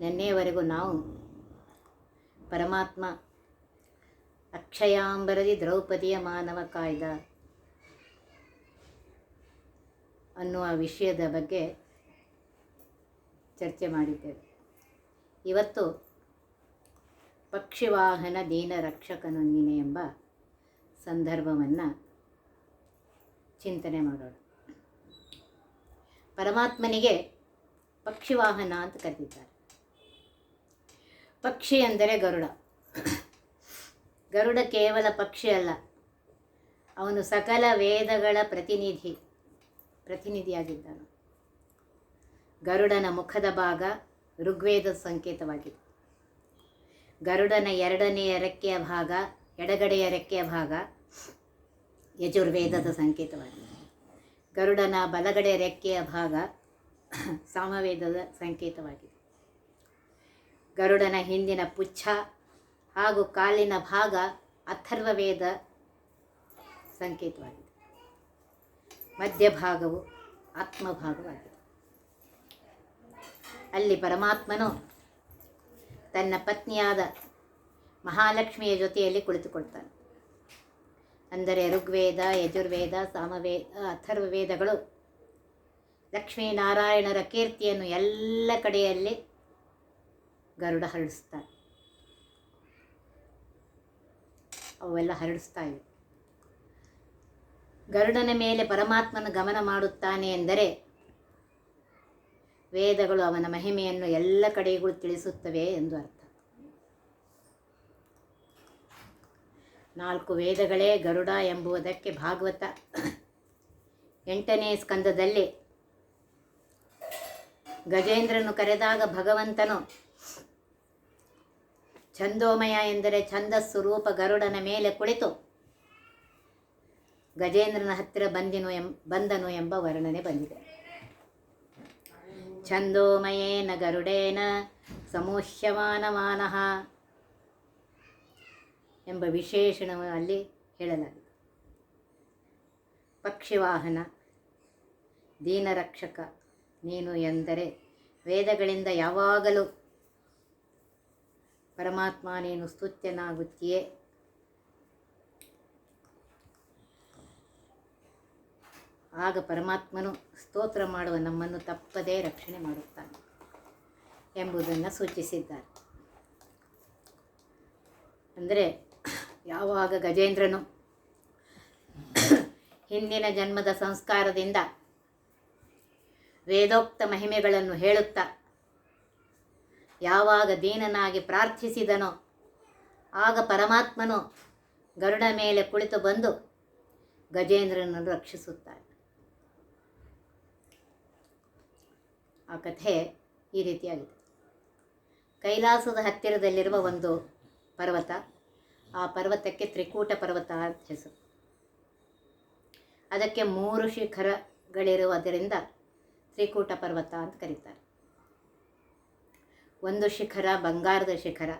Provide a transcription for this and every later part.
ನಿನ್ನೆಯವರೆಗೂ ನಾವು ಪರಮಾತ್ಮ ಅಕ್ಷಯಾಂಬರದಿ ದ್ರೌಪದಿಯ ಮಾನವ ಕಾಯ್ದ ಅನ್ನುವ ವಿಷಯದ ಬಗ್ಗೆ ಚರ್ಚೆ ಮಾಡಿದ್ದೇವೆ. ಇವತ್ತು ಪಕ್ಷಿವಾಹನ ದೀನ ರಕ್ಷಕನು ನೀನೆ ಎಂಬ ಸಂದರ್ಭವನ್ನು ಚಿಂತನೆ ಮಾಡೋಣ. ಪರಮಾತ್ಮನಿಗೆ ಪಕ್ಷಿವಾಹನ ಅಂತ ಕರೆದಿದ್ದಾರೆ ಪಕ್ಷಿ ಎಂದರೆ ಗರುಡ. ಗರುಡ ಕೇವಲ ಪಕ್ಷಿ ಅಲ್ಲ. ಅವನು ಸಕಲ ವೇದಗಳ ಪ್ರತಿನಿಧಿ, ಪ್ರತಿನಿಧಿಯಾಗಿದ್ದಾನೆ. ಗರುಡನ ಮುಖದ ಭಾಗ ಋಗ್ವೇದ ಸಂಕೇತವಾಗಿದೆ. ಗರುಡನ ಎರಡನೆಯ ರೆಕ್ಕೆಯ ಭಾಗ, ಎಡಗಡೆಯ ರೆಕ್ಕೆಯ ಭಾಗ ಯಜುರ್ವೇದದ ಸಂಕೇತವಾಗಿದೆ. ಗರುಡನ ಬಲಗಡೆ ರೆಕ್ಕೆಯ ಭಾಗ ಸಾಮವೇದದ ಸಂಕೇತವಾಗಿದೆ. ಗರುಡನ ಹಿಂದಿನ ಪುಚ್ಛ ಹಾಗೂ ಕಾಲಿನ ಭಾಗ ಅಥರ್ವವೇದ ಸಂಕೇತವಾಗಿದೆ. ಮಧ್ಯಭಾಗವು ಆತ್ಮಭಾಗವಾಗಿದೆ. ಅಲ್ಲಿ ಪರಮಾತ್ಮನು ತನ್ನ ಪತ್ನಿಯಾದ ಮಹಾಲಕ್ಷ್ಮಿಯ ಜೊತೆಯಲ್ಲಿ ಕುಳಿತುಕೊಳ್ತಾನೆ. ಅಂದರೆ ಋಗ್ವೇದ, ಯಜುರ್ವೇದ ಸಾಮವೇದ ಅಥರ್ವವೇದಗಳು ಲಕ್ಷ್ಮೀನಾರಾಯಣರ ಕೀರ್ತಿಯನ್ನು ಎಲ್ಲ ಕಡೆಯಲ್ಲಿ ಗರುಡ ಹರಡಿಸ್ತಾರೆ ಅವೆಲ್ಲ ಹರಡಿಸ್ತಾ ಇವೆ. ಗರುಡನ ಮೇಲೆ ಪರಮಾತ್ಮನ ಗಮನ ಮಾಡುತ್ತಾನೆ ಎಂದರೆ ವೇದಗಳು ಅವನ ಮಹಿಮೆಯನ್ನು ಎಲ್ಲ ಕಡೆಗೂ ತಿಳಿಸುತ್ತವೆ ಎಂದು ಅರ್ಥ. ನಾಲ್ಕು ವೇದಗಳೇ ಗರುಡ ಎಂಬುದಕ್ಕೆ ಭಾಗವತ. ಎಂಟನೇ ಸ್ಕಂದದಲ್ಲಿ ಗಜೇಂದ್ರನು ಕರೆದಾಗ ಭಗವಂತನು ಛಂದೋಮಯ ಎಂದರೆ ಛಂದಸ್ಸು ರೂಪ ಗರುಡನ ಮೇಲೆ ಕುಳಿತು. ಗಜೇಂದ್ರನ ಹತ್ತಿರ ಬಂದಿನು ಎಂ, ಬಂದನು ಎಂಬ ವರ್ಣನೆ ಬಂದಿದೆ. ಛಂದೋಮಯೇನ ಗರುಡೇನ ಸಮೂಹ್ಯಮಾನಮಾನಃ ಎಂಬ ವಿಶೇಷಣವು ಅಲ್ಲಿ ಹೇಳಲಾಗಿದೆ. ಪಕ್ಷಿವಾಹನ, ದೀನರಕ್ಷಕ, ನೀನು ಎಂದರೆ ವೇದಗಳಿಂದ ಯಾವಾಗಲೂ ಪರಮಾತ್ಮ, ನೀನು ಸ್ತುತ್ಯನಾಗುತ್ತೀಯೇ. ಆಗ ಪರಮಾತ್ಮನು ಸ್ತೋತ್ರ ಮಾಡುವ ನಮ್ಮನ್ನು ತಪ್ಪದೇ ರಕ್ಷಣೆ ಮಾಡುತ್ತಾನೆ ಎಂಬುದನ್ನು ಸೂಚಿಸಿದ್ದಾರೆ. ಅಂದರೆ ಯಾವಾಗ ಗಜೇಂದ್ರನು ಹಿಂದಿನ ಜನ್ಮದ ಸಂಸ್ಕಾರದಿಂದ ವೇದೋಕ್ತ ಮಹಿಮೆಗಳನ್ನು ಹೇಳುತ್ತಾ ಯಾವಾಗ ದೀನನಾಗಿ ಪ್ರಾರ್ಥಿಸಿದನೋ, ಆಗ ಪರಮಾತ್ಮನು ಗರುಡ ಮೇಲೆ ಕುಳಿತು ಬಂದು ಗಜೇಂದ್ರನನ್ನು ರಕ್ಷಿಸುತ್ತಾನೆ. ಆ ಕಥೆ ಈ ರೀತಿಯಾಗಿದೆ. ಕೈಲಾಸದ ಹತ್ತಿರದಲ್ಲಿರುವ ಒಂದು ಪರ್ವತ, ಆ ಪರ್ವತಕ್ಕೆ ತ್ರಿಕೂಟ ಪರ್ವತ ಅಂತ ಹೆಸರು. ಅದಕ್ಕೆ ಮೂರು ಶಿಖರಗಳಿರುವುದರಿಂದ ತ್ರಿಕೂಟ ಪರ್ವತ ಅಂತ ಕರೀತಾರೆ. ಒಂದು ಶಿಖರ ಬಂಗಾರದ ಶಿಖರ,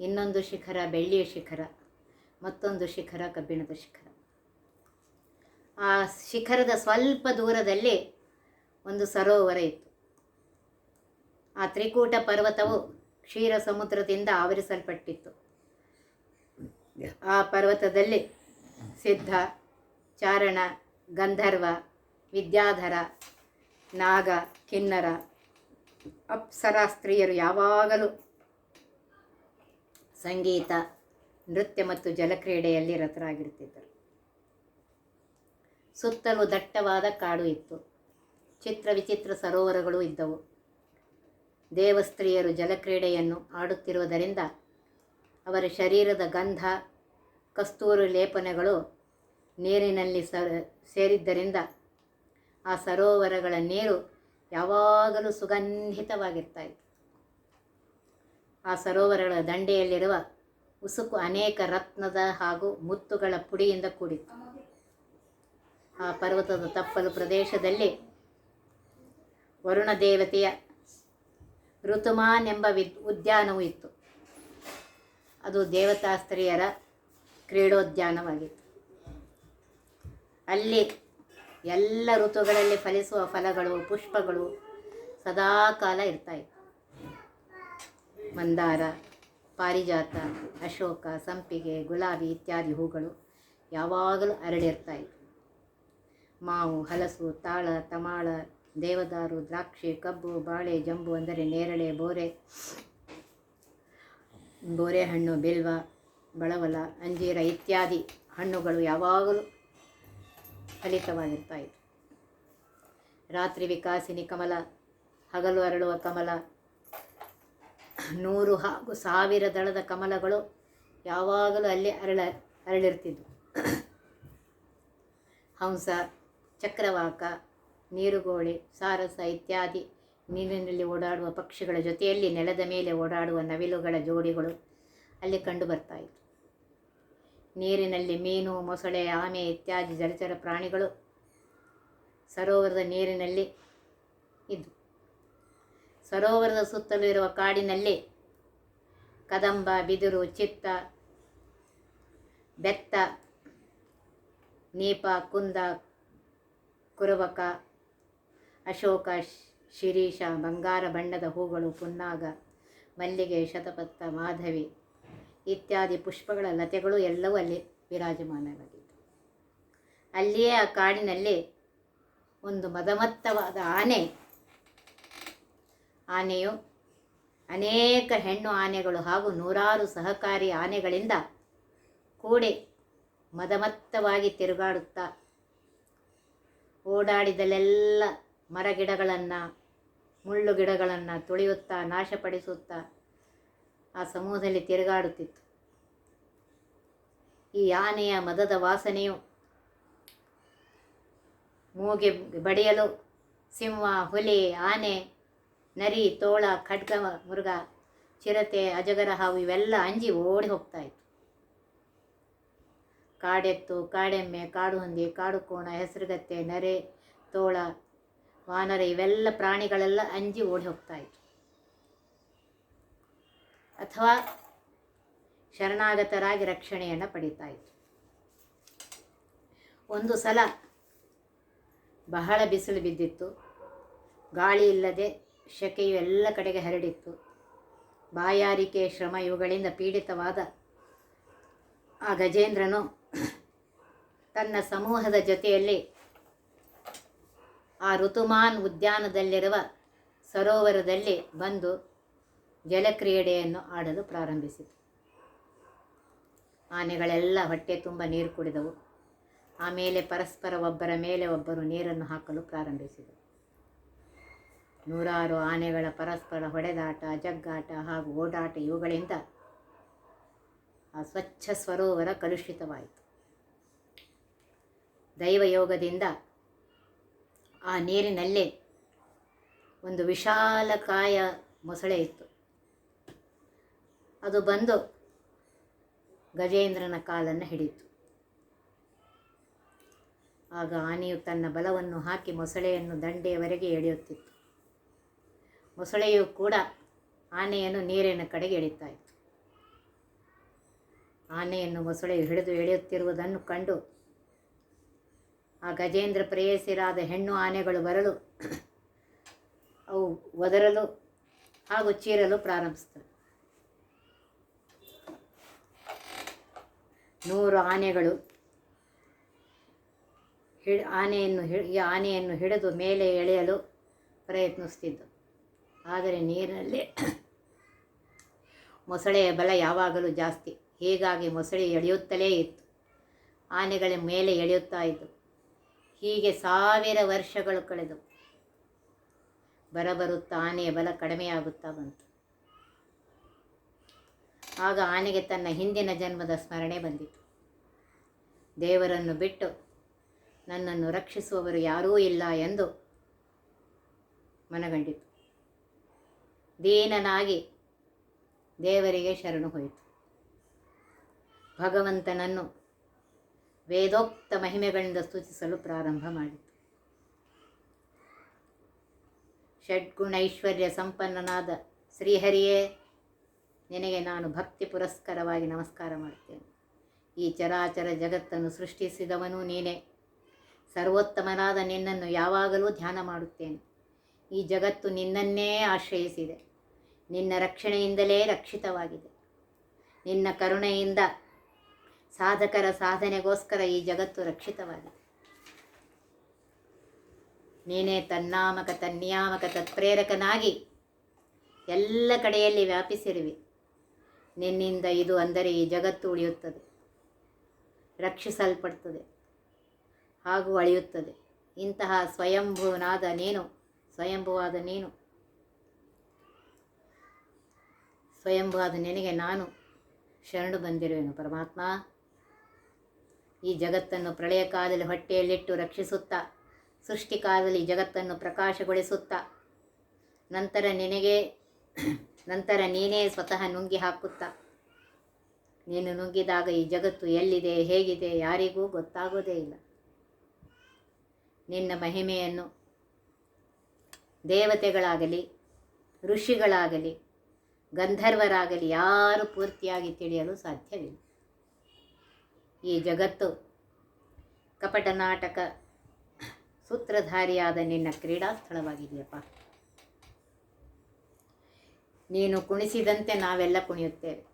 ಇನ್ನೊಂದು ಶಿಖರ ಬೆಳ್ಳಿಯ ಶಿಖರ, ಮತ್ತೊಂದು ಶಿಖರ ಕಬ್ಬಿಣದ ಶಿಖರ. ಆ ಶಿಖರದ ಸ್ವಲ್ಪ ದೂರದಲ್ಲಿ ಒಂದು ಸರೋವರ ಇತ್ತು. ಆ ತ್ರಿಕೂಟ ಪರ್ವತವು ಕ್ಷೀರ ಸಮುದ್ರದಿಂದ ಆವರಿಸಲ್ಪಟ್ಟಿತ್ತು. ಆ ಪರ್ವತದಲ್ಲಿ ಸಿದ್ಧ, ಚಾರಣ, ಗಂಧರ್ವ, ವಿದ್ಯಾಧರ, ನಾಗ, ಕಿನ್ನರ ಅಪ್ಸರಾ ಸ್ತ್ರೀಯರು ಯಾವಾಗಲೂ ಸಂಗೀತ, ನೃತ್ಯ ಮತ್ತು ಜಲಕ್ರೀಡೆಯಲ್ಲಿ ರತರಾಗಿರುತ್ತಿದ್ದರು ಸುತ್ತಲೂ ದಟ್ಟವಾದ ಕಾಡು ಇತ್ತು. ಚಿತ್ರ ವಿಚಿತ್ರ ಸರೋವರಗಳು ಇದ್ದವು. ದೇವಸ್ತ್ರೀಯರು ಜಲಕ್ರೀಡೆಯನ್ನು ಆಡುತ್ತಿರುವುದರಿಂದ ಅವರ ಶರೀರದ ಗಂಧ, ಕಸ್ತೂರು ಲೇಪನಗಳು ನೀರಿನಲ್ಲಿ ಸ ಸೇರಿದ್ದರಿಂದ ಆ ಸರೋವರಗಳ ನೀರು ಯಾವಾಗಲೂ ಸುಗಂಧಿತವಾಗಿರ್ತಾ ಇತ್ತು ಆ ಸರೋವರಗಳ ದಂಡೆಯಲ್ಲಿರುವ ಉಸುಕು ಅನೇಕ ರತ್ನದ ಹಾಗೂ ಮುತ್ತುಗಳ ಪುಡಿಯಿಂದ ಕೂಡಿತ್ತು. ಆ ಪರ್ವತದ ತಪ್ಪಲು ಪ್ರದೇಶದಲ್ಲಿ ವರುಣ ದೇವತೆಯ ಋತುಮಾನ್ ಎಂಬ ವಿದ್ ಉದ್ಯಾನವೂ ಇತ್ತು. ಅದು ದೇವತಾಸ್ತ್ರೀಯರ ಕ್ರೀಡೋದ್ಯಾನವಾಗಿತ್ತು. ಅಲ್ಲಿ ಎಲ್ಲ ಋತುಗಳಲ್ಲಿ ಫಲಿಸುವ ಫಲಗಳು, ಪುಷ್ಪಗಳು ಸದಾಕಾಲ ಇರ್ತಾಯಿತ್ತು ಮಂದಾರ, ಪಾರಿಜಾತ, ಅಶೋಕ, ಸಂಪಿಗೆ, ಗುಲಾಬಿ ಇತ್ಯಾದಿ ಹೂಗಳು ಯಾವಾಗಲೂ ಅರಳಿರ್ತಾಯಿತ್ತು ಮಾವು, ಹಲಸು, ತಾಳ, ತಮಾಳ, ದೇವದಾರು, ದ್ರಾಕ್ಷಿ, ಕಬ್ಬು, ಬಾಳೆ, ಜಂಬು ಅಂದರೆ ನೇರಳೆ, ಬೋರೆ ಬೋರೆ ಹಣ್ಣು, ಬಿಲ್ವ, ಬಳವಲ, ಅಂಜೀರ ಇತ್ಯಾದಿ ಹಣ್ಣುಗಳು ಯಾವಾಗಲೂ ಫಲಿತವಾಗಿರ್ತಾ ಇತ್ತು. ರಾತ್ರಿ ವಿಕಾಸಿನಿ ಕಮಲ, ಹಗಲು ಅರಳುವ ಕಮಲ, ನೂರು ಹಾಗೂ ಸಾವಿರ ದಳದ ಕಮಲಗಳು ಯಾವಾಗಲೂ ಅಲ್ಲಿ ಅರಳ, ಅರಳಿರ್ತಿದ್ವು. ಹಂಸ, ಚಕ್ರವಾಕ, ನೀರುಗೋಳಿ, ಸಾರಸ ಇತ್ಯಾದಿ ನೀರಿನಲ್ಲಿ ಓಡಾಡುವ ಪಕ್ಷಿಗಳ ಜೊತೆಯಲ್ಲಿ ನೆಲದ ಮೇಲೆ ಓಡಾಡುವ ನವಿಲುಗಳ ಜೋಡಿಗಳು ಅಲ್ಲಿ ಕಂಡು ಬರ್ತಾ ಇತ್ತು. ನೀರಿನಲ್ಲಿ ಮೀನು, ಮೊಸಳೆ ಆಮೆ ಇತ್ಯಾದಿ ಜಲಚರ ಪ್ರಾಣಿಗಳು ಸರೋವರದ ನೀರಿನಲ್ಲಿ ಇದ್ದು, ಸರೋವರದ ಸುತ್ತಲೂ ಇರುವ ಕಾಡಿನಲ್ಲಿ ಕದಂಬ, ಬಿದಿರು, ಚಿತ್ತ, ಬೆತ್ತ, ನೀಪ, ಕುಂದ, ಕುರುಬಕ, ಅಶೋಕ, ಶಿರೀಷ, ಬಂಗಾರ ಬಣ್ಣದ ಹೂಗಳು, ಪುನ್ನಾಗ, ಮಲ್ಲಿಗೆ, ಶತಪಥ, ಮಾಧವಿ ಇತ್ಯಾದಿ ಪುಷ್ಪಗಳ ಲತೆಗಳು ಎಲ್ಲವೂ ಅಲ್ಲಿ ವಿರಾಜಮಾನವಾಗಿತ್ತು ಅಲ್ಲಿಯೇ ಆ ಕಾಡಿನಲ್ಲಿ ಒಂದು ಮದಮತ್ತವಾದ ಆನೆ, ಆನೆಯು ಅನೇಕ ಹೆಣ್ಣು ಆನೆಗಳು ಹಾಗೂ ನೂರಾರು ಸಹಕಾರಿ ಆನೆಗಳಿಂದ ಕೂಡಿ ಮದಮತ್ತವಾಗಿ ತಿರುಗಾಡುತ್ತಾ ಓಡಾಡಿದಲ್ಲೆಲ್ಲ ಮರಗಿಡಗಳನ್ನು ಮುಳ್ಳು ಗಿಡಗಳನ್ನು ತುಳಿಯುತ್ತಾ ನಾಶಪಡಿಸುತ್ತಾ ಆ ಸಮೂಹದಲ್ಲಿ ತಿರುಗಾಡುತ್ತಿತ್ತು. ಈ ಆನೆಯ ಮದದ ವಾಸನೆಯು ಮೂಗೆ ಬಡಿಯಲು ಸಿಂಹ, ಹುಲಿ, ಆನೆ, ನರಿ, ತೋಳ, ಖಡ್ಗ, ಮೃಗ, ಚಿರತೆ, ಅಜಗರ ಹಾವು ಇವೆಲ್ಲ ಅಂಜಿ ಓಡಿ ಹೋಗ್ತಾ ಇತ್ತು. ಕಾಡೆತ್ತು, ಕಾಡೆಮ್ಮೆ, ಕಾಡು ಹಂದಿ, ಕಾಡು ಕೋಣ, ಹೆಸರುಗತ್ತೆ, ನರೆ, ತೋಳ, ವಾನರ ಇವೆಲ್ಲ ಪ್ರಾಣಿಗಳೆಲ್ಲ ಅಂಜಿ ಓಡಿ ಹೋಗ್ತಾ ಇತ್ತು. ಅಥವಾ ಶರಣಾಗತರಾಗಿ ರಕ್ಷಣೆಯನ್ನು ಪಡೀತಾ ಇತ್ತು ಒಂದು ಸಲ ಬಹಳ ಬಿಸಿಲು ಬಿದ್ದಿತ್ತು. ಗಾಳಿ ಇಲ್ಲದೆ ಶೆಕೆಯು ಎಲ್ಲ ಕಡೆಗೆ ಹರಡಿತ್ತು. ಬಾಯಾರಿಕೆ, ಶ್ರಮ ಇವುಗಳಿಂದ ಪೀಡಿತವಾದ ಆ ಗಜೇಂದ್ರನು ತನ್ನ ಸಮೂಹದ ಜೊತೆಯಲ್ಲಿ ಆ ಋತುಮಾನ್ ಉದ್ಯಾನದಲ್ಲಿರುವ ಸರೋವರದಲ್ಲಿ ಬಂದು ಜಲಕ್ರೀಡೆಯನ್ನು ಆಡಲು ಪ್ರಾರಂಭಿಸಿತು. ಆನೆಗಳೆಲ್ಲ ಹೊಟ್ಟೆ ತುಂಬ ನೀರು ಕುಡಿದವು. ಆಮೇಲೆ ಪರಸ್ಪರ ಒಬ್ಬರ ಮೇಲೆ ಒಬ್ಬರು ನೀರನ್ನು ಹಾಕಲು ಪ್ರಾರಂಭಿಸಿದರು. ನೂರಾರು ಆನೆಗಳ ಪರಸ್ಪರ ಹೊಡೆದಾಟ, ಜಗ್ಗಾಟ ಹಾಗೂ ಓಡಾಟ ಇವುಗಳಿಂದ ಆ ಸ್ವಚ್ಛ ಸರೋವರ ಕಲುಷಿತವಾಯಿತು. ದೈವಯೋಗದಿಂದ ಆ ನೀರಿನಲ್ಲೇ ಒಂದು ವಿಶಾಲಕಾಯ ಮೊಸಳೆ ಇತ್ತು. ಅದು ಬಂದು ಗಜೇಂದ್ರನ ಕಾಲನ್ನು ಹಿಡಿತು ಆಗ ಆನೆಯು ತನ್ನ ಬಲವನ್ನು ಹಾಕಿ ಮೊಸಳೆಯನ್ನು ದಂಡೆಯವರೆಗೆ ಎಳೆಯುತ್ತಿತ್ತು. ಮೊಸಳೆಯು ಕೂಡ ಆನೆಯನ್ನು ನೀರಿನ ಕಡೆಗೆ ಎಳಿತಾ ಇತ್ತು. ಆನೆಯನ್ನು ಮೊಸಳೆಯು ಹಿಡಿದು ಎಳೆಯುತ್ತಿರುವುದನ್ನು ಕಂಡು ಆ ಗಜೇಂದ್ರ ಪ್ರೇಯಸಿರಾದ ಹೆಣ್ಣು ಆನೆಗಳು ಬರಲು, ಅವು ಒದರಲು ಹಾಗೂ ಚೀರಲು ಪ್ರಾರಂಭಿಸ್ತವೆ ನೂರು ಆನೆಗಳು ಹಿಡ್, ಆನೆಯನ್ನು ಹಿಡಿ ಆನೆಯನ್ನು ಹಿಡಿದು ಮೇಲೆ ಎಳೆಯಲು ಪ್ರಯತ್ನಿಸ್ತಿದ್ದು. ಆದರೆ ನೀರಿನಲ್ಲಿ ಮೊಸಳೆಯ ಬಲ ಯಾವಾಗಲೂ ಜಾಸ್ತಿ. ಹೀಗಾಗಿ ಮೊಸಳೆ ಎಳೆಯುತ್ತಲೇ ಇತ್ತು. ಆನೆಗಳ ಮೇಲೆ ಎಳೆಯುತ್ತಾ ಇತ್ತು ಹೀಗೆ ಸಾವಿರ ವರ್ಷಗಳು ಕಳೆದು ಬರಬರುತ್ತಾ ಆನೆಯ ಬಲ ಕಡಿಮೆಯಾಗುತ್ತಾ ಬಂತು. ಆಗ ಆನೆಗೆ ತನ್ನ ಹಿಂದಿನ ಜನ್ಮದ ಸ್ಮರಣೆ ಬಂದಿತು. ದೇವರನ್ನು ಬಿಟ್ಟು ನನ್ನನ್ನು ರಕ್ಷಿಸುವವರು ಯಾರೂ ಇಲ್ಲ ಎಂದು ಮನಗಂಡಿತು. ದೀನನಾಗಿ ದೇವರಿಗೆ ಶರಣು ಹೋಯಿತು. ಭಗವಂತನನ್ನು ವೇದೋಕ್ತ ಮಹಿಮೆಗಳಿಂದ ಸ್ತುತಿಸಲು ಪ್ರಾರಂಭ ಮಾಡಿತು. ಷಡ್ಗುಣೈಶ್ವರ್ಯ ಸಂಪನ್ನನಾದ ಶ್ರೀಹರಿಯೇ ನಿನಗೆ ನಾನು ಭಕ್ತಿ ಪುರಸ್ಕರವಾಗಿ ನಮಸ್ಕಾರ ಮಾಡುತ್ತೇನೆ. ಈ ಚರಾಚರ ಜಗತ್ತನ್ನು ಸೃಷ್ಟಿಸಿದವನು ನೀನೇ. ಸರ್ವೋತ್ತಮನಾದ ನಿನ್ನನ್ನು ಯಾವಾಗಲೂ ಧ್ಯಾನ ಮಾಡುತ್ತೇನೆ. ಈ ಜಗತ್ತು ನಿನ್ನನ್ನೇ ಆಶ್ರಯಿಸಿದೆ. ನಿನ್ನ ರಕ್ಷಣೆಯಿಂದಲೇ ರಕ್ಷಿತವಾಗಿದೆ. ನಿನ್ನ ಕರುಣೆಯಿಂದ ಸಾಧಕರ ಸಾಧನೆಗೋಸ್ಕರ ಈ ಜಗತ್ತು ರಕ್ಷಿತವಾಗಿದೆ. ನೀನೇ ತನ್ನಾಮಕ ತನ್ನಿಯಾಮಕ ತತ್ಪ್ರೇರಕನಾಗಿ ಎಲ್ಲ ಕಡೆಯಲ್ಲಿ ವ್ಯಾಪಿಸಿರುವೆ. ನಿನ್ನಿಂದ ಇದು ಅಂದರೆ ಈ ಜಗತ್ತು ಉಳಿಯುತ್ತದೆ. ರಕ್ಷಿಸಲ್ಪಡ್ತದೆ. ಹಾಗೂ ಅಳಿಯುತ್ತದೆ. ಇಂತಹ ಸ್ವಯಂಭುವನಾದ ನೀನು, ಸ್ವಯಂಭುವಾದ ನೀನು, ಸ್ವಯಂಭುವಾದ ನಿನಗೆ ನಾನು ಶರಣು ಬಂದಿರುವೆನು. ಪರಮಾತ್ಮ ಈ ಜಗತ್ತನ್ನು ಪ್ರಳಯ ಕಾಲದಲ್ಲಿ ಹೊಟ್ಟೆಯಲ್ಲಿಟ್ಟು ರಕ್ಷಿಸುತ್ತಾ ಸೃಷ್ಟಿಕಾಲದಲ್ಲಿ ಜಗತ್ತನ್ನು ಪ್ರಕಾಶಗೊಳಿಸುತ್ತಾ, ನಂತರ ನಿನಗೆ ನಂತರ ನೀನೇ ಸ್ವತಃ ನುಂಗಿ ಹಾಕುತ್ತಾ. ನೀನು ನುಂಗಿದಾಗ ಈ ಜಗತ್ತು ಎಲ್ಲಿದೆ, ಹೇಗಿದೆ, ಯಾರಿಗೂ ಗೊತ್ತಾಗೋದೇ ಇಲ್ಲ. ನಿನ್ನ ಮಹಿಮೆಯನ್ನು ದೇವತೆಗಳಾಗಲಿ, ಋಷಿಗಳಾಗಲಿ, ಗಂಧರ್ವರಾಗಲಿ ಯಾರು ಪೂರ್ತಿಯಾಗಿ ತಿಳಿಯಲು ಸಾಧ್ಯವಿಲ್ಲ. ಈ ಜಗತ್ತು ಕಪಟ ನಾಟಕ ಸೂತ್ರಧಾರಿಯಾದ ನಿನ್ನ ಕ್ರೀಡಾ ಸ್ಥಳವಾಗಿದೆಯಪ್ಪ ನೀನು ಕುಣಿಸಿದಂತೆ ನಾವೆಲ್ಲ ಕುಣಿಯುತ್ತೇವೆ.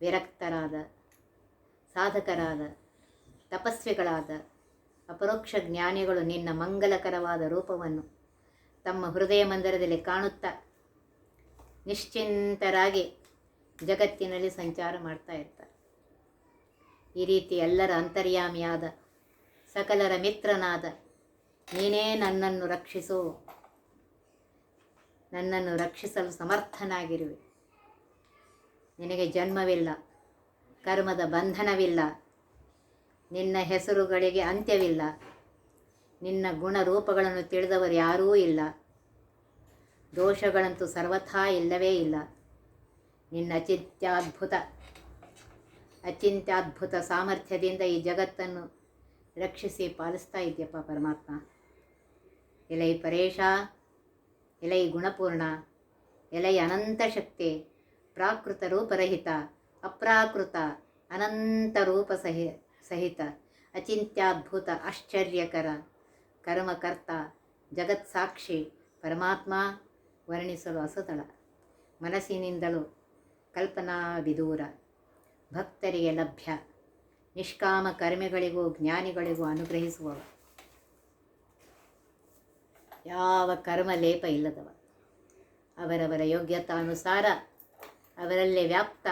ವಿರಕ್ತರಾದ, ಸಾಧಕರಾದ, ತಪಸ್ವಿಗಳಾದ, ಅಪರೋಕ್ಷ ಜ್ಞಾನಿಗಳು ನಿನ್ನ ಮಂಗಲಕರವಾದ ರೂಪವನ್ನು ತಮ್ಮ ಹೃದಯ ಮಂದಿರದಲ್ಲಿ ಕಾಣುತ್ತಾ ನಿಶ್ಚಿಂತರಾಗಿ ಜಗತ್ತಿನಲ್ಲಿ ಸಂಚಾರ ಮಾಡ್ತಾ ಇರ್ತಾರೆ. ಈ ರೀತಿ ಎಲ್ಲರ ಅಂತರ್ಯಾಮಿಯಾದ, ಸಕಲರ ಮಿತ್ರನಾದ ನೀನೇ ನನ್ನನ್ನು ರಕ್ಷಿಸು. ನನ್ನನ್ನು ರಕ್ಷಿಸಲು ಸಮರ್ಥನಾಗಿರುವೆ. ನಿನಗೆ ಜನ್ಮವಿಲ್ಲ, ಕರ್ಮದ ಬಂಧನವಿಲ್ಲ, ನಿನ್ನ ಹೆಸರುಗಳಿಗೆ ಅಂತ್ಯವಿಲ್ಲ, ನಿನ್ನ ಗುಣರೂಪಗಳನ್ನು ತಿಳಿದವರು ಯಾರೂ ಇಲ್ಲ, ದೋಷಗಳಂತೂ ಸರ್ವಥಾ ಇಲ್ಲವೇ ಇಲ್ಲ. ನಿನ್ನ ಅಚಿಂತ್ಯಾದ್ಭುತ, ಅಚಿಂತ್ಯದ್ಭುತ ಸಾಮರ್ಥ್ಯದಿಂದ ಈ ಜಗತ್ತನ್ನು ರಕ್ಷಿಸಿ ಪಾಲಿಸ್ತಾ ಇದ್ದೀಯಪ್ಪ ಪರಮಾತ್ಮ. ಎಲೈ ಪರೇಶ. ಎಲೈ ಗುಣಪೂರ್ಣ, ಎಲೈ ಅನಂತ ಶಕ್ತಿ, ಪ್ರಾಕೃತ ರೂಪರಹಿತ ಅಪ್ರಾಕೃತ ಅನಂತ ರೂಪ ಸಹಿ, ಸಹಿತ, ಅಚಿಂತ್ಯದ್ಭುತ ಆಶ್ಚರ್ಯಕರ, ಕರ್ಮಕರ್ತ ಜಗತ್ಸಾಕ್ಷಿ ಪರಮಾತ್ಮ ವರ್ಣಿಸಲು ಅಸತಳ, ಮನಸ್ಸಿನಿಂದಲೂ ಕಲ್ಪನಾ ವಿದೂರ ಭಕ್ತರಿಗೆ ಲಭ್ಯ, ನಿಷ್ಕಾಮ ಕರ್ಮಿಗಳಿಗೂ ಜ್ಞಾನಿಗಳಿಗೂ ಅನುಗ್ರಹಿಸುವವ. ಯಾವ ಕರ್ಮ ಲೇಪ ಇಲ್ಲದವ. ಅವರವರ ಯೋಗ್ಯತಾನುಸಾರ ಅವರಲ್ಲೇ ವ್ಯಾಪ್ತ.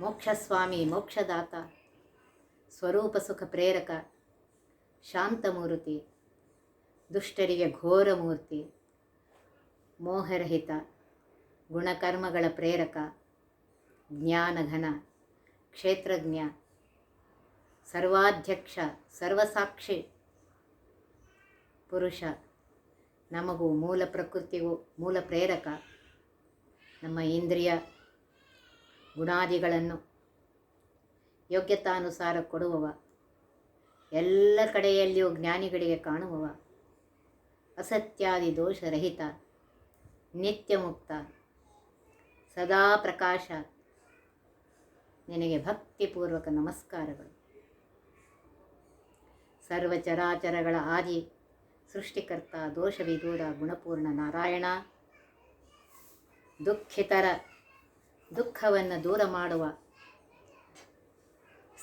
ಮೋಕ್ಷಸ್ವಾಮಿ ಮೋಕ್ಷದಾತ, ಸ್ವರೂಪ ಸುಖ ಪ್ರೇರಕ ಶಾಂತಮೂರ್ತಿ ದುಷ್ಟರಿಗೆ ಘೋರ ಮೂರ್ತಿ, ಮೋಹರಹಿತ, ಗುಣಕರ್ಮಗಳ ಪ್ರೇರಕ ಜ್ಞಾನಘನ ಕ್ಷೇತ್ರಜ್ಞ, ಸರ್ವಾಧ್ಯಕ್ಷ, ಸರ್ವಸಾಕ್ಷಿ. ಪುರುಷ, ನಮಗೂ ಮೂಲ ಪ್ರಕೃತಿಗೂ ಮೂಲ ಪ್ರೇರಕ, ನಮ್ಮ ಇಂದ್ರಿಯ ಗುಣಾದಿಗಳನ್ನು ಯೋಗ್ಯತಾನುಸಾರ ಕೊಡುವವ, ಎಲ್ಲ ಕಡೆಯಲ್ಲಿಯೂ ಜ್ಞಾನಿಗಳಿಗೆ ಕಾಣುವವ, ಅಸತ್ಯಾದಿ ದೋಷರಹಿತ ನಿತ್ಯ ಮುಕ್ತ, ಸದಾ ಪ್ರಕಾಶ. ನಿನಗೆ ಭಕ್ತಿಪೂರ್ವಕ ನಮಸ್ಕಾರಗಳು. ಸರ್ವಚರಾಚರಗಳ ಆದಿ ಸೃಷ್ಟಿಕರ್ತ ದೋಷವಿದೂರ ಗುಣಪೂರ್ಣ ನಾರಾಯಣ. ದುಃಖಿತರ, ದುಃಖವನ್ನು ದೂರ ಮಾಡುವ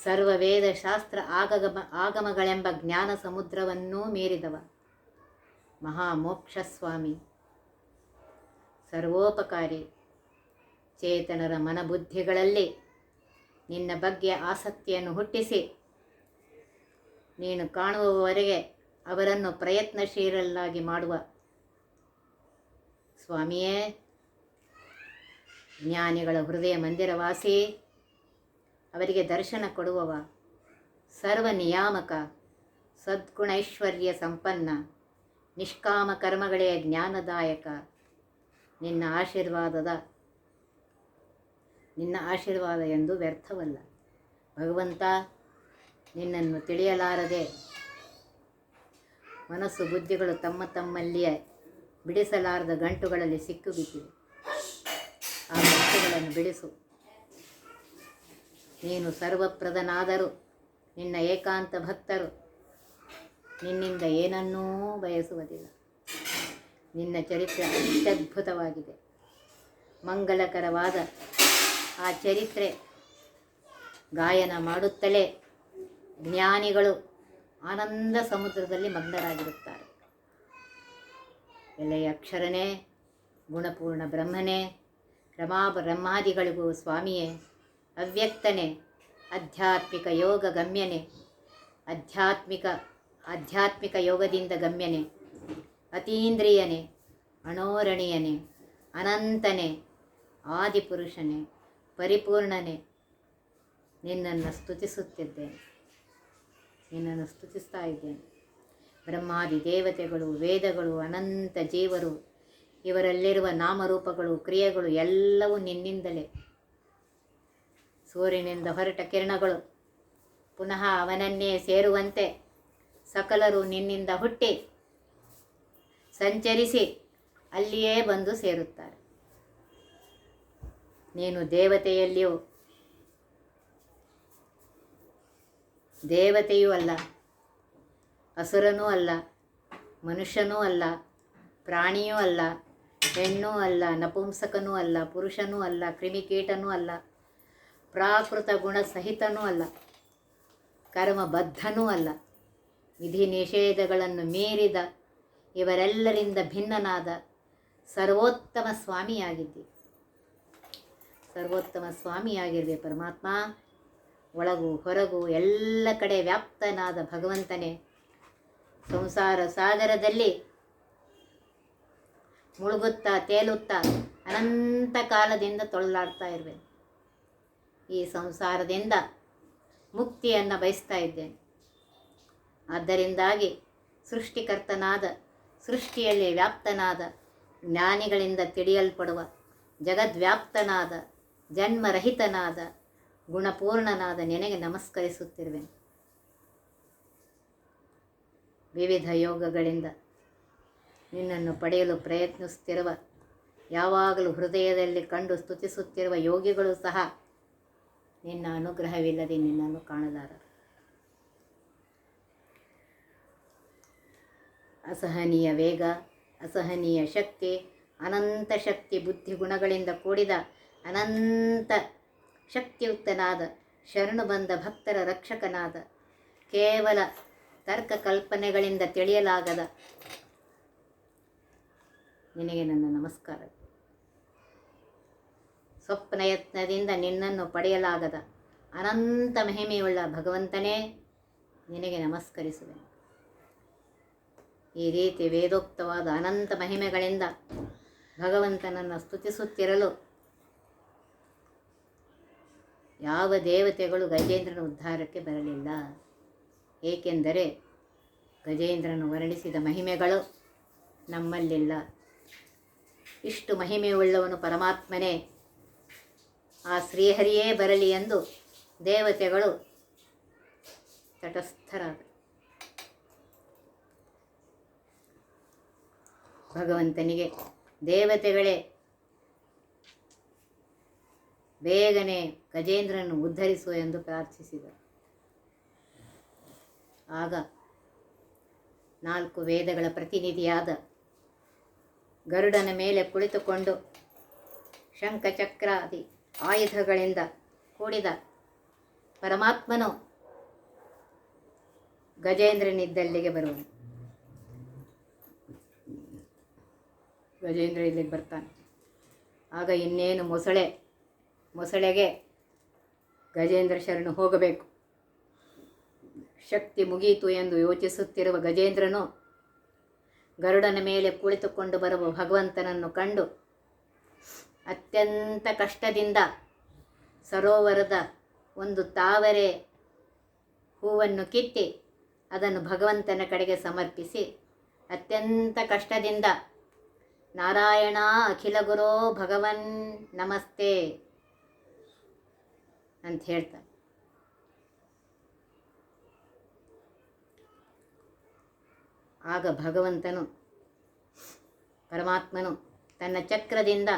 ಸರ್ವ ವೇದ ಶಾಸ್ತ್ರ ಆಗಮ ಆಗಮಗಳೆಂಬ ಜ್ಞಾನ ಸಮುದ್ರವನ್ನೂ ಮೀರಿದವ. ಮಹಾಮೋಕ್ಷಸ್ವಾಮಿ. ಸರ್ವೋಪಕಾರಿ. ಚೇತನರ ಮನಬುದ್ಧಿಗಳಲ್ಲಿ ನಿನ್ನ ಬಗ್ಗೆ ಆಸಕ್ತಿಯನ್ನು ಹುಟ್ಟಿಸಿ. ನೀನು ಕಾಣುವವರೆಗೆ ಅವರನ್ನು ಪ್ರಯತ್ನಶೀಲರಾಗಿ ಮಾಡುವ. ಸ್ವಾಮಿಯೇ, ಜ್ಞಾನಿಗಳ ಹೃದಯ ಮಂದಿರವಾಸಿ, ಅವರಿಗೆ ದರ್ಶನ ಕೊಡುವವ, ಸರ್ವ ನಿಯಾಮಕ, ಸದ್ಗುಣೈಶ್ವರ್ಯ ಸಂಪನ್ನ, ನಿಷ್ಕಾಮ ಕರ್ಮಗಳೇ ಜ್ಞಾನದಾಯಕ. ನಿನ್ನ ಆಶೀರ್ವಾದದ, ನಿನ್ನ ಆಶೀರ್ವಾದ ಎಂದು ವ್ಯರ್ಥವಲ್ಲ. ಭಗವಂತ, ನಿನ್ನನ್ನು ತಿಳಿಯಲಾರದೆ ಮನಸ್ಸು ಬುದ್ಧಿಗಳು ತಮ್ಮ ತಮ್ಮಲ್ಲಿಯೇ ಬಿಡಿಸಲಾರದ ಗಂಟುಗಳಲ್ಲಿ ಸಿಕ್ಕಿಬಿದ್ದಿವೆ. ಆ ಗಂಟುಗಳನ್ನು ಬಿಡಿಸು. ನೀನು ಸರ್ವಪ್ರದನಾದರೂ ನಿನ್ನ ಏಕಾಂತ ಭಕ್ತರು, ನಿನ್ನಿಂದ ಏನನ್ನೂ ಬಯಸುವುದಿಲ್ಲ. ನಿನ್ನ ಚರಿತ್ರೆ ಅತ್ಯದ್ಭುತವಾಗಿದೆ. ಮಂಗಲಕರವಾದ ಆ ಚರಿತ್ರೆ, ಗಾಯನ ಮಾಡುತ್ತಲೇ ಜ್ಞಾನಿಗಳು ಆನಂದ ಸಮುದ್ರದಲ್ಲಿ ಮಗ್ನರಾಗಿರುತ್ತಾರೆ. ಎಲೆಯ ಅಕ್ಷರನೇ, ಗುಣಪೂರ್ಣ ಬ್ರಹ್ಮನೇ, ರಮಾ ಬ್ರಹ್ಮಾದಿಗಳಿಗೂ ಸ್ವಾಮಿಯೇ, ಅವ್ಯಕ್ತನೇ, ಆಧ್ಯಾತ್ಮಿಕ ಯೋಗ ಗಮ್ಯನೇ, ಆಧ್ಯಾತ್ಮಿಕ ಆಧ್ಯಾತ್ಮಿಕ ಯೋಗದಿಂದ ಗಮ್ಯನೇ, ಅತೀಂದ್ರಿಯನೇ, ಅಣೋರಣೀಯನೇ, ಅನಂತನೇ, ಆದಿಪುರುಷನೇ, ಪರಿಪೂರ್ಣನೇ, ನಿನ್ನನ್ನು ಸ್ತುತಿಸುತ್ತಿದ್ದೇನೆ. ನಿನ್ನನ್ನು ಸ್ತುತಿಸ್ತಾ ಇದ್ದೇನೆ. ಬ್ರಹ್ಮಾದಿ ದೇವತೆಗಳು, ವೇದಗಳು, ಅನಂತ ಜೀವರು, ಇವರಲ್ಲಿರುವ ನಾಮರೂಪಗಳು, ಕ್ರಿಯೆಗಳು ಎಲ್ಲವೂ ನಿನ್ನಿಂದಲೇ. ಸೂರ್ಯನಿಂದ ಹೊರಟ ಕಿರಣಗಳು ಪುನಃ ಅವನನ್ನೇ ಸೇರುವಂತೆ ಸಕಲರು ನಿನ್ನಿಂದ ಹುಟ್ಟಿ ಸಂಚರಿಸಿ ಅಲ್ಲಿಯೇ ಬಂದು ಸೇರುತ್ತಾರೆ. ನೀನು ದೇವತೆಯಲ್ಲಿಯೂ ದೇವತೆಯೂ ಅಲ್ಲ, ಅಸುರನೂ ಅಲ್ಲ, ಮನುಷ್ಯನೂ ಅಲ್ಲ, ಪ್ರಾಣಿಯೂ ಅಲ್ಲ, ಹೆಣ್ಣೂ ಅಲ್ಲ, ನಪುಂಸಕನೂ ಅಲ್ಲ, ಪುರುಷನೂ ಅಲ್ಲ, ಕ್ರಿಮಿಕೀಟನೂ ಅಲ್ಲ, ಪ್ರಾಕೃತ ಗುಣ ಸಹಿತನೂ ಅಲ್ಲ, ಕರ್ಮಬದ್ಧನೂ ಅಲ್ಲ. ವಿಧಿ ನಿಷೇಧಗಳನ್ನು ಮೀರಿದ ಇವರೆಲ್ಲರಿಂದ ಭಿನ್ನನಾದ ಸರ್ವೋತ್ತಮ ಸ್ವಾಮಿಯಾಗಿದ್ದಿ. ಸರ್ವೋತ್ತಮ ಸ್ವಾಮಿಯಾಗಿರಲಿ ಪರಮಾತ್ಮ. ಒಳಗು, ಹೊರಗು, ಎಲ್ಲ ಕಡೆ ವ್ಯಾಪ್ತನಾದ ಭಗವಂತನೇ. ಸಂಸಾರ ಸಾಗರದಲ್ಲಿ ಮುಳುಗುತ್ತಾ, ತೇಲುತ್ತಾ, ಅನಂತ ಕಾಲದಿಂದ ತೊಳಲಾಡ್ತಾ ಇರುವೆ. ಈ ಸಂಸಾರದಿಂದ ಮುಕ್ತಿಯನ್ನು ಬಯಸ್ತಾ ಇದ್ದೇನೆ. ಆದ್ದರಿಂದಾಗಿ ಸೃಷ್ಟಿಕರ್ತನಾದ, ಸೃಷ್ಟಿಯಲ್ಲಿ ವ್ಯಾಪ್ತನಾದ, ಜ್ಞಾನಿಗಳಿಂದ ತಿಳಿಯಲ್ಪಡುವ, ಜಗದ್ವ್ಯಾಪ್ತನಾದ, ಜನ್ಮರಹಿತನಾದ ಗುಣಪೂರ್ಣನಾದ ನೆನೆಗೆ ನಮಸ್ಕರಿಸುತ್ತಿರುವೆನು. ವಿವಿಧ ಯೋಗಗಳಿಂದ ನಿನ್ನನ್ನು ಪಡೆಯಲು ಪ್ರಯತ್ನಿಸುತ್ತಿರುವ, ಯಾವಾಗಲೂ ಹೃದಯದಲ್ಲಿ ಕಂಡು ಸ್ತುತಿಸುತ್ತಿರುವ ಯೋಗಿಗಳು ಸಹ ನಿನ್ನ ಅನುಗ್ರಹವಿಲ್ಲದೆ ನಿನ್ನನ್ನು ಕಾಣಲಾರ ಅಸಹನೀಯ ವೇಗ, ಅಸಹನೀಯ ಶಕ್ತಿ, ಅನಂತ ಶಕ್ತಿ ಬುದ್ಧಿ ಗುಣಗಳಿಂದ ಕೂಡಿದ ಅನಂತ ಶಕ್ತಿಯುಕ್ತನಾದ, ಶರಣು ಬಂದ ಭಕ್ತರ ರಕ್ಷಕನಾದ, ಕೇವಲ ತರ್ಕ ಕಲ್ಪನೆಗಳಿಂದ ತಿಳಿಯಲಾಗದ. ನಿನಗೆ ನನ್ನ ನಮಸ್ಕಾರ. ಸ್ವಪ್ನಯತ್ನದಿಂದ ನಿನ್ನನ್ನು ಪಡೆಯಲಾಗದ ಅನಂತ ಮಹಿಮೆಯುಳ್ಳ ಭಗವಂತನೇ ನಿನಗೆ ನಮಸ್ಕರಿಸುವೆ. ಈ ರೀತಿ ವೇದೋಕ್ತವಾದ ಅನಂತ ಮಹಿಮೆಗಳಿಂದ ಭಗವಂತನನ್ನು ಸ್ತುತಿಸುತ್ತಿರಲು ಯಾವ ದೇವತೆಗಳು ಗಜೇಂದ್ರನ ಉದ್ಧಾರಕ್ಕೆ ಬರಲಿಲ್ಲ? ಏಕೆಂದರೆ ಗಜೇಂದ್ರನು ವರ್ಣಿಸಿದ ಮಹಿಮೆಗಳು ನಮ್ಮಲ್ಲಿಲ್ಲ. ಇಷ್ಟು ಮಹಿಮೆಯುಳ್ಳವನು ಪರಮಾತ್ಮನೇ. ಆ ಶ್ರೀಹರಿಯೇ ಬರಲಿ ಎಂದು ದೇವತೆಗಳು ತಟಸ್ಥರಾದರು. ಭಗವಂತನಿಗೆ ದೇವತೆಗಳೇ ಬೇಗನೆ ಗಜೇಂದ್ರನನ್ನು ಉದ್ಧರಿಸು ಎಂದು ಪ್ರಾರ್ಥಿಸಿದರು. ಆಗ ನಾಲ್ಕು ವೇದಗಳ ಪ್ರತಿನಿಧಿಯಾದ ಗರುಡನ ಮೇಲೆ ಕುಳಿತುಕೊಂಡು ಶಂಖಚಕ್ರಾದಿ ಆಯುಧಗಳಿಂದ ಕೂಡಿದ ಪರಮಾತ್ಮನು ಗಜೇಂದ್ರನಿದ್ದಲ್ಲಿಗೆ ಬರುವನು. ಗಜೇಂದ್ರ ಇಲ್ಲಿಗೆ ಬರ್ತಾನೆ. ಆಗ ಇನ್ನೇನು ಮೊಸಳೆ ಮೊಸಳೆಗೆ ಗಜೇಂದ್ರ ಶರಣು ಹೋಗಬೇಕು. ಶಕ್ತಿ ಮುಗಿಯಿತು ಎಂದು ಯೋಚಿಸುತ್ತಿರುವ ಗಜೇಂದ್ರನು ಗರುಡನ ಮೇಲೆ ಕುಳಿತುಕೊಂಡು ಬರುವ ಭಗವಂತನನ್ನು ಕಂಡು ಅತ್ಯಂತ ಕಷ್ಟದಿಂದ ಸರೋವರದ ಒಂದು ತಾವರೆ ಹೂವನ್ನು ಕಿತ್ತಿ ಅದನ್ನು ಭಗವಂತನ ಕಡೆಗೆ ಸಮರ್ಪಿಸಿ ಅತ್ಯಂತ ಕಷ್ಟದಿಂದ ನಾರಾಯಣ ಅಖಿಲ ಗುರೋ ಭಗವನ್ ನಮಸ್ತೆ. ಅಂತ ಹೇಳ್ತಾರೆ. ಆಗ ಭಗವಂತನು, ಪರಮಾತ್ಮನು ತನ್ನ ಚಕ್ರದಿಂದ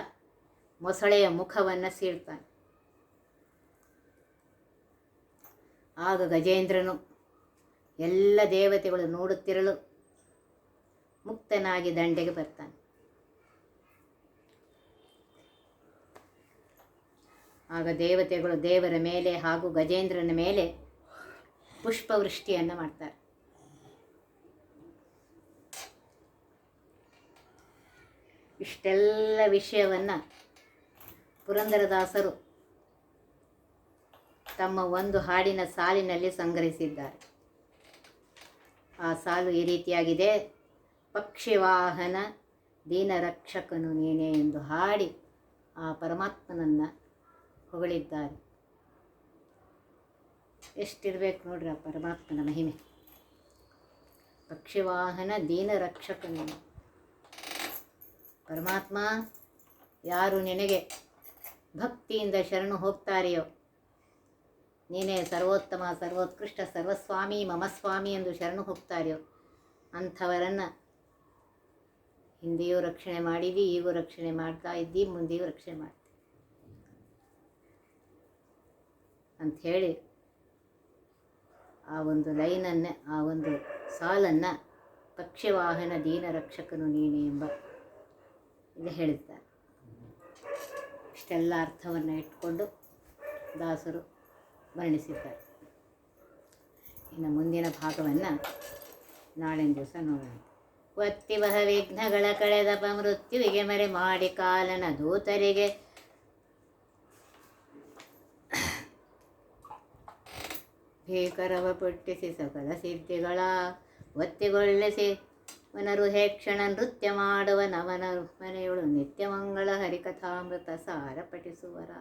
ಮೊಸಳೆಯ ಮುಖವನ್ನು ಸೀಳ್ತಾನೆ. ಆಗ ಗಜೇಂದ್ರನು ಎಲ್ಲ ದೇವತೆಗಳು ನೋಡುತ್ತಿರಲು ಮುಕ್ತನಾಗಿ ದಂಡೆಗೆ ಬರ್ತಾನೆ. ಆಗ ದೇವತೆಗಳು ದೇವರ ಮೇಲೆ ಹಾಗೂ ಗಜೇಂದ್ರನ ಮೇಲೆ ಪುಷ್ಪವೃಷ್ಟಿಯನ್ನು ಮಾಡ್ತಾರೆ. ಇಷ್ಟೆಲ್ಲ ವಿಷಯವನ್ನು ಪುರಂದರದಾಸರು ತಮ್ಮ ಒಂದು ಹಾಡಿನ ಸಾಲಿನಲ್ಲಿ ಸಂಗ್ರಹಿಸಿದ್ದಾರೆ. ಆ ಸಾಲು ಈ ರೀತಿಯಾಗಿದೆ. ಪಕ್ಷಿವಾಹನ ದೀನರಕ್ಷಕನು ನೀನೇ ಎಂದು ಹಾಡಿ ಆ ಪರಮಾತ್ಮನನ್ನು ಹೊಗಳಿದ್ದಾರೆ. ಎಷ್ಟಿರಬೇಕು ನೋಡ್ರಿ ಆ ಪರಮಾತ್ಮನ ಮಹಿಮೆ. ಪಕ್ಷಿವಾಹನ ದೀನರಕ್ಷಕನು. ಪರಮಾತ್ಮ ಯಾರು ನಿನಗೆ ಭಕ್ತಿಯಿಂದ ಶರಣು ಹೋಗ್ತಾರೆಯೋ, ನೀನೇ ಸರ್ವೋತ್ತಮ, ಸರ್ವೋತ್ಕೃಷ್ಟ, ಸರ್ವಸ್ವಾಮಿ, ಮಮಸ್ವಾಮಿ ಎಂದು ಶರಣು ಹೋಗ್ತಾರೆಯೋ, ಅಂಥವರನ್ನು ಹಿಂದೆಯೂ ರಕ್ಷಣೆ ಮಾಡಿದಿ, ಈಗೂ ರಕ್ಷಣೆ ಮಾಡ್ತಾ ಇದ್ದಿ, ಮುಂದೆಯೂ ರಕ್ಷಣೆ ಮಾಡ್ತಿ ಅಂಥೇಳಿ ಆ ಒಂದು ಲೈನನ್ನು, ಆ ಒಂದು ಸಾಲನ್ನು ಪಕ್ಷವಾಹನ ದೀನ ರಕ್ಷಕನು ನೀನೆ ಎಂಬ ಇಲ್ಲಿ ಹೇಳಿದ್ದಾರೆ. ಇಷ್ಟೆಲ್ಲ ಅರ್ಥವನ್ನು ಇಟ್ಕೊಂಡು ದಾಸರು ವರ್ಣಿಸಿದ್ದಾರೆ ಇನ್ನು ಮುಂದಿನ ಭಾಗವನ್ನು ನಾಳಿನ ದಿವಸ ನೋಡೋಣ. ಒತ್ತಿವಹ ವಿಘ್ನಗಳ ಕಳೆದಪ ಮೃತ್ಯುವಿಗೆ ಮರೆ ಮಾಡಿ ಕಾಲನ ದೂತರಿಗೆ ಭೀಕರವ ಪುಟ್ಟಿಸಿ ಸಕಲ ಸಿದ್ಧಿಗಳ ಒತ್ತಿಗೊಳ್ಳಿಸಿ ವನರು ಹೇಕ್ಷಣ ನೃತ್ಯ ಮಾಡುವ ನವನ ಮನೆಯೊಳು ನಿತ್ಯ ಮಂಗಳ ಹರಿಕಥಾಮೃತ ಸಾರ ಪಠಿಸುವರ